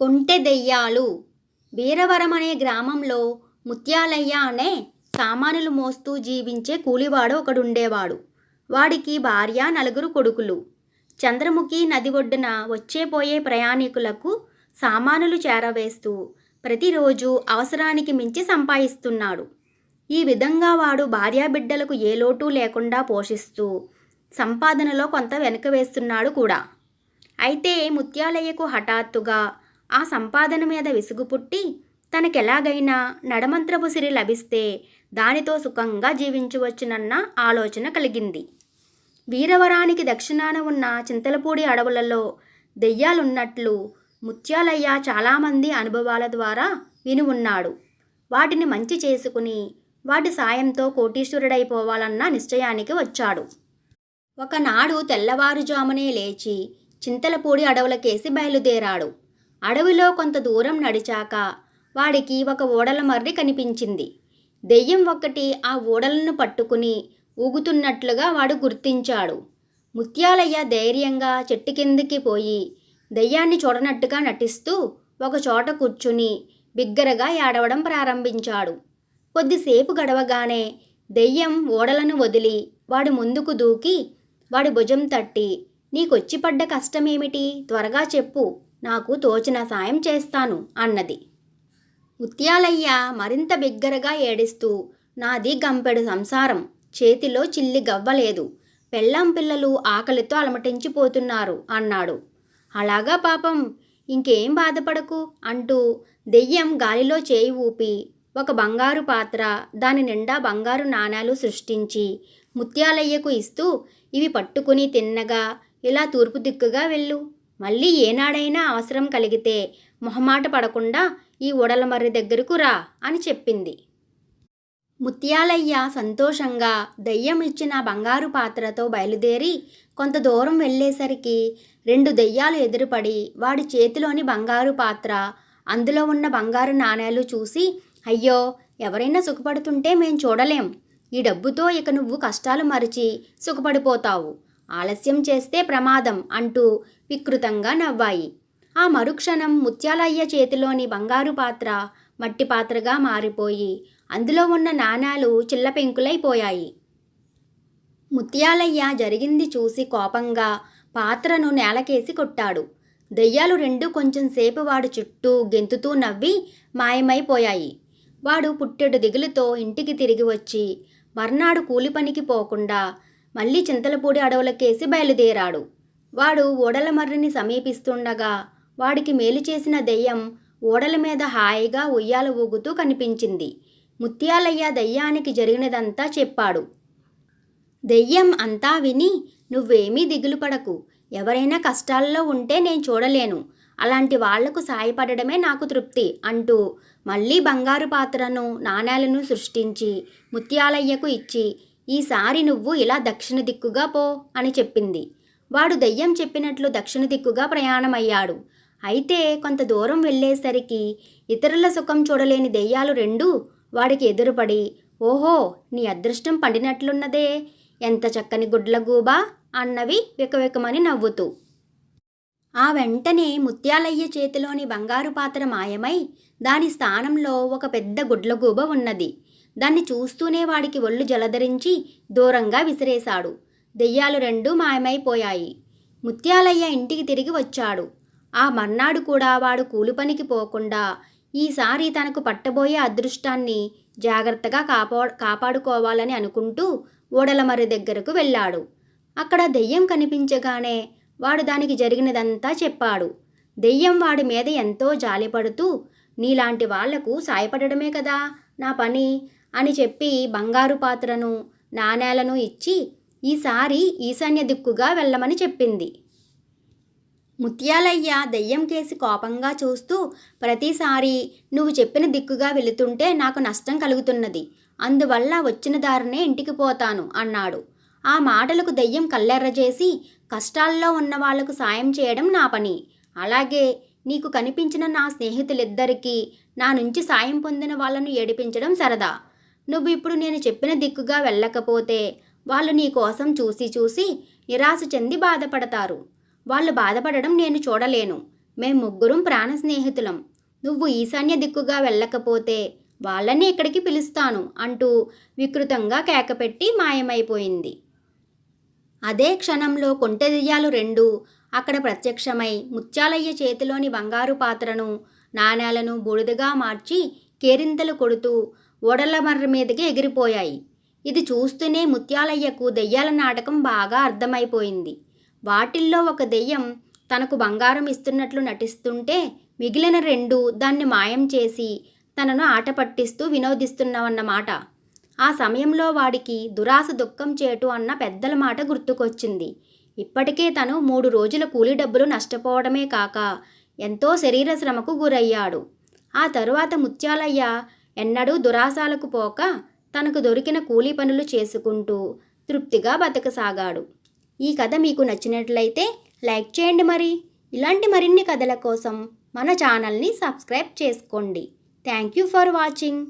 కొంటె దెయ్యాలు. వీరవరం అనే గ్రామంలో ముత్యాలయ్య అనే సామానులు మోస్తూ జీవించే కూలివాడు ఒకడుండేవాడు. వాడికి భార్య నలుగురు కొడుకులు. చంద్రముఖి నది ఒడ్డున వచ్చే పోయే ప్రయాణికులకు సామానులు చేరవేస్తూ ప్రతిరోజు అవసరానికి మించి సంపాదిస్తున్నాడు ఈ విధంగా వాడు భార్యాబిడ్డలకు ఏ లోటు లేకుండా పోషిస్తూ సంపాదనలో కొంత వెనుక వేస్తున్నాడు కూడా. అయితే ముత్యాలయ్యకు హఠాత్తుగా ఆ సంపాదన మీద విసుగు పుట్టి తనకెలాగైనా నడమంత్రపు సిరి లభిస్తే దానితో సుఖంగా జీవించవచ్చునన్న ఆలోచన కలిగింది. వీరవరానికి దక్షిణాన ఉన్న చింతలపూడి అడవులలో దెయ్యాలున్నట్లు ముత్యాలయ్య చాలామంది అనుభవాల ద్వారా విని ఉన్నాడు. వాటిని మంచి చేసుకుని వాటి సాయంతో కోటీశ్వరుడైపోవాలన్న నిశ్చయానికి వచ్చాడు. ఒకనాడు తెల్లవారుజామునే లేచి చింతలపూడి అడవులకేసి బయలుదేరాడు. అడవిలో కొంత దూరం నడిచాక వాడికి ఒక ఓడల మర్రి కనిపించింది. దెయ్యం ఒకటి ఆ ఓడలను పట్టుకుని ఊగుతున్నట్లుగా వాడు గుర్తించాడు. ముత్యాలయ్య ధైర్యంగా చెట్టు కిందికి పోయి దెయ్యాన్ని చూడనట్టుగా నటిస్తూ ఒక చోట కూర్చుని బిగ్గరగా ఏడవడం ప్రారంభించాడు. కొద్దిసేపు గడవగానే దెయ్యం ఓడలను వదిలి వాడు ముందుకు దూకి వాడి భుజం తట్టి నీకొచ్చిపడ్డ కష్టమేమిటి? త్వరగా చెప్పు. నాకు తోచిన సాయం చేస్తాను అన్నది. ముత్యాలయ్య మరింత బిగ్గరగా ఏడిస్తూ నాది గంపెడు సంసారం చేతిలో చిల్లి గవ్వలేదు పెళ్ళాం పిల్లలు ఆకలితో అలమటించిపోతున్నారు అన్నాడు. అలాగా పాపం ఇంకేం బాధపడకు అంటూ దెయ్యం గాలిలో చేయి ఊపి ఒక బంగారు పాత్ర దాని నిండా బంగారు నాణాలు సృష్టించి ముత్యాలయ్యకు ఇస్తూ ఇవి పట్టుకుని తిన్నగా ఇలా తూర్పు దిక్కుగా వెళ్ళు. మళ్ళీ ఏనాడైనా అవసరం కలిగితే మొహమాట పడకుండా ఈ ఉడలమర్రి దగ్గరకు రా అని చెప్పింది. ముత్యాలయ్య సంతోషంగా దెయ్యం ఇచ్చిన బంగారు పాత్రతో బయలుదేరి కొంత దూరం వెళ్ళేసరికి రెండు దెయ్యాలు ఎదురుపడి వాడి చేతిలోని బంగారు పాత్ర అందులో ఉన్న బంగారు నాణేలు చూసి అయ్యో ఎవరైనా సుఖపడుతుంటే మేం చూడలేం. ఈ డబ్బుతో ఇక నువ్వు కష్టాలు మరిచి సుఖపడిపోతావు. ఆలస్యం చేస్తే ప్రమాదం అంటూ వికృతంగా నవ్వాయి. ఆ మరుక్షణం ముత్యాలయ్య చేతిలోని బంగారు పాత్ర మట్టి పాత్రగా మారిపోయి అందులో ఉన్న నాణాలు చిల్లపెంకులైపోయాయి. ముత్యాలయ్య జరిగింది చూసి కోపంగా పాత్రను నేలకేసి కొట్టాడు. దెయ్యాలు రెండు కొంచెం సేపు వాడు చుట్టూ గెంతుతూ నవ్వి మాయమైపోయాయి. వాడు పుట్టెడు దిగులుతో ఇంటికి తిరిగి వచ్చి మర్నాడు కూలి పనికి పోకుండా మళ్ళీ చింతలపూడి అడవులకేసి బయలుదేరాడు. వాడు ఓడల మర్రిని సమీపిస్తుండగా వాడికి మేలు చేసిన దెయ్యం ఓడల మీద హాయిగా ఉయ్యాల ఊగుతూ కనిపించింది. ముత్యాలయ్య దెయ్యానికి జరిగినదంతా చెప్పాడు. దెయ్యం అంతా విని నువ్వేమీ దిగులు పడకు. ఎవరైనా కష్టాల్లో ఉంటే నేను చూడలేను. అలాంటి వాళ్ళకు సాయపడడమే నాకు తృప్తి అంటూ మళ్ళీ బంగారు పాత్రను నాణేలను సృష్టించి ముత్యాలయ్యకు ఇచ్చి ఈసారి నువ్వు ఇలా దక్షిణ దిక్కుగా పో అని చెప్పింది. వాడు దెయ్యం చెప్పినట్లు దక్షిణ దిక్కుగా ప్రయాణమయ్యాడు. అయితే కొంత దూరం వెళ్ళేసరికి ఇతరుల సుఖం చూడలేని దెయ్యాలు రెండు వాడికి ఎదురుపడి ఓహో నీ అదృష్టం పండినట్లున్నదే. ఎంత చక్కని గుడ్లగూబా! అన్నవి వికవికమని నవ్వుతూ. ఆ వెంటనే ముత్యాలయ్య చేతిలోని బంగారు పాత్ర మాయమై దాని స్థానంలో ఒక పెద్ద గుడ్లగూబ ఉన్నది. దాన్ని చూస్తూనే వాడికి ఒళ్ళు జలధరించి దూరంగా విసిరేశాడు. దెయ్యాలు రెండు మాయమైపోయాయి. ముత్యాలయ్య ఇంటికి తిరిగి వచ్చాడు. ఆ మర్నాడు కూడా వాడు కూలి పనికి పోకుండా ఈసారి తనకు పట్టబోయే అదృష్టాన్ని జాగ్రత్తగా కాపా కాపాడుకోవాలని అనుకుంటూ ఓడలమర్రి దగ్గరకు వెళ్ళాడు. అక్కడ దెయ్యం కనిపించగానే వాడు దానికి జరిగినదంతా చెప్పాడు. దెయ్యం వాడి మీద ఎంతో జాలిపడుతూ నీలాంటి వాళ్ళకు సాయపడడమే కదా నా పని. అని చెప్పి బంగారు పాత్రను నాణేలను ఇచ్చి ఈసారి ఈశాన్య దిక్కుగా వెళ్ళమని చెప్పింది. ముత్యాలయ్య దెయ్యం కేసి కోపంగా చూస్తూ ప్రతిసారి నువ్వు చెప్పిన దిక్కుగా వెళుతుంటే నాకు నష్టం కలుగుతున్నది. అందువల్ల వచ్చిన దారినే ఇంటికి పోతాను అన్నాడు. ఆ మాటలకు దెయ్యం కల్లెర్రజేసి కష్టాల్లో ఉన్న వాళ్ళకు సాయం చేయడం నా పని. అలాగే నీకు కనిపించిన నా స్నేహితులిద్దరికీ నా నుంచి సాయం పొందిన వాళ్ళను ఏడిపించడం సరదా. నువ్వు ఇప్పుడు నేను చెప్పిన దిక్కుగా వెళ్ళకపోతే వాళ్ళు నీ కోసం చూసి చూసి నిరాశ చెంది బాధపడతారు. వాళ్ళు బాధపడడం నేను చూడలేను. మేం ముగ్గురం ప్రాణ స్నేహితులం. నువ్వు ఈశాన్య దిక్కుగా వెళ్ళకపోతే వాళ్ళని ఇక్కడికి పిలుస్తాను అంటూ వికృతంగా కేకపెట్టి మాయమైపోయింది. అదే క్షణంలో కొంటెదెయ్యాలు రెండు అక్కడ ప్రత్యక్షమై ముత్యాలయ్య చేతిలోని బంగారు పాత్రను నాణేలను బూడిదగా మార్చి కేరింతలు కొడుతూ ఓడల మర్రి మీదకి ఎగిరిపోయాయి. ఇది చూస్తూనే ముత్యాలయ్యకు దెయ్యాల నాటకం బాగా అర్థమైపోయింది. వాటిల్లో ఒక దెయ్యం తనకు బంగారం ఇస్తున్నట్లు నటిస్తుంటే మిగిలిన రెండు దాన్ని మాయం చేసి తనను ఆట పట్టిస్తూ వినోదిస్తున్నావన్నమాట. ఆ సమయంలో వాడికి దురాశ దుఃఖం చేటు అన్న పెద్దల మాట గుర్తుకొచ్చింది. ఇప్పటికే తను మూడు రోజుల కూలి డబ్బులు నష్టపోవడమే కాక ఎంతో శరీర శ్రమకు గురయ్యాడు. ఆ తరువాత ముత్యాలయ్య ఎన్నడూ దురాశాలకు పోక తనకు దొరికిన కూలీ పనులు చేసుకుంటూ తృప్తిగా బతకసాగాడు. ఈ కథ మీకు నచ్చినట్లయితే లైక్ చేయండి మరి. ఇలాంటి మరిన్ని కథల కోసం మన ఛానల్ని సబ్స్క్రైబ్ చేసుకోండి. Thank you for watching.